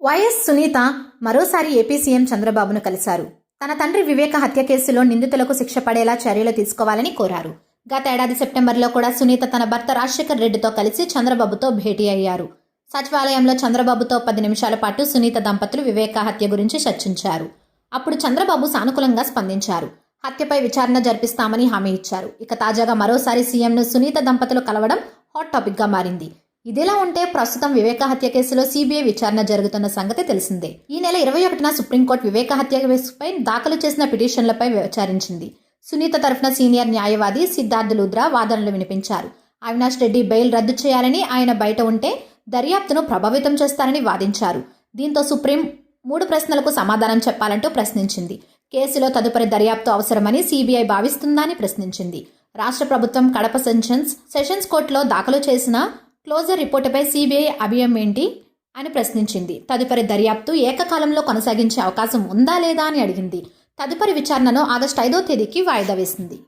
YS Sunitha మరోసారి AP CM చంద్రబాబును కలిశారు. తన తండ్రి వివేక హత్య కేసులో నిందితులకు శిక్ష పడేలా చర్యలు తీసుకోవాలని కోరారు. గత ఏడాది సెప్టెంబర్లో కూడా సునీత తన భర్త రాజశేఖర్ రెడ్డితో కలిసి చంద్రబాబుతో భేటీ అయ్యారు. సచివాలయంలో చంద్రబాబుతో పది నిమిషాల పాటు సునీత దంపతులు వివేక హత్య గురించి చర్చించారు. అప్పుడు చంద్రబాబు సానుకూలంగా స్పందించారు. హత్యపై విచారణ జరిపిస్తామని హామీ ఇచ్చారు. ఇక తాజాగా మరోసారి సీఎంను సునీత దంపతులు కలవడం హాట్ టాపిక్గా మారింది. ఇదిలా ఉంటే ప్రస్తుతం వివేక హత్య కేసులో సీబీఐ విచారణ జరుగుతున్న సంగతి తెలిసిందే. ఈ నెల ఇరవై ఒకటిన సుప్రీంకోర్టు వివేక హత్య కేసుపై దాఖలు చేసిన పిటిషన్లపై విచారించింది. సునీత తరఫున సీనియర్ న్యాయవాది సిద్ధార్థ్ లుద్రా వాదనలు వినిపించారు. అవినాష్ రెడ్డి బెయిల్ రద్దు చేయాలని ఆయన బయట ఉంటే దర్యాప్తును ప్రభావితం చేస్తారని వాదించారు. దీంతో సుప్రీం మూడు ప్రశ్నలకు సమాధానం చెప్పాలంటూ ప్రశ్నించింది. కేసులో తదుపరి దర్యాప్తు అవసరమని సీబీఐ భావిస్తుందని ప్రశ్నించింది. రాష్ట్ర ప్రభుత్వం కడప సెషన్స్ సెషన్స్ కోర్టులో దాఖలు చేసిన క్లోజర్ రిపోర్టుపై సీబీఐ అభియం ఏంటి అని ప్రశ్నించింది. తదుపరి దర్యాప్తు ఏకకాలంలో కొనసాగించే అవకాశం ఉందా లేదా అని అడిగింది. తదుపరి విచారణను ఆగస్టు ఐదో తేదీకి వాయిదా వేసింది.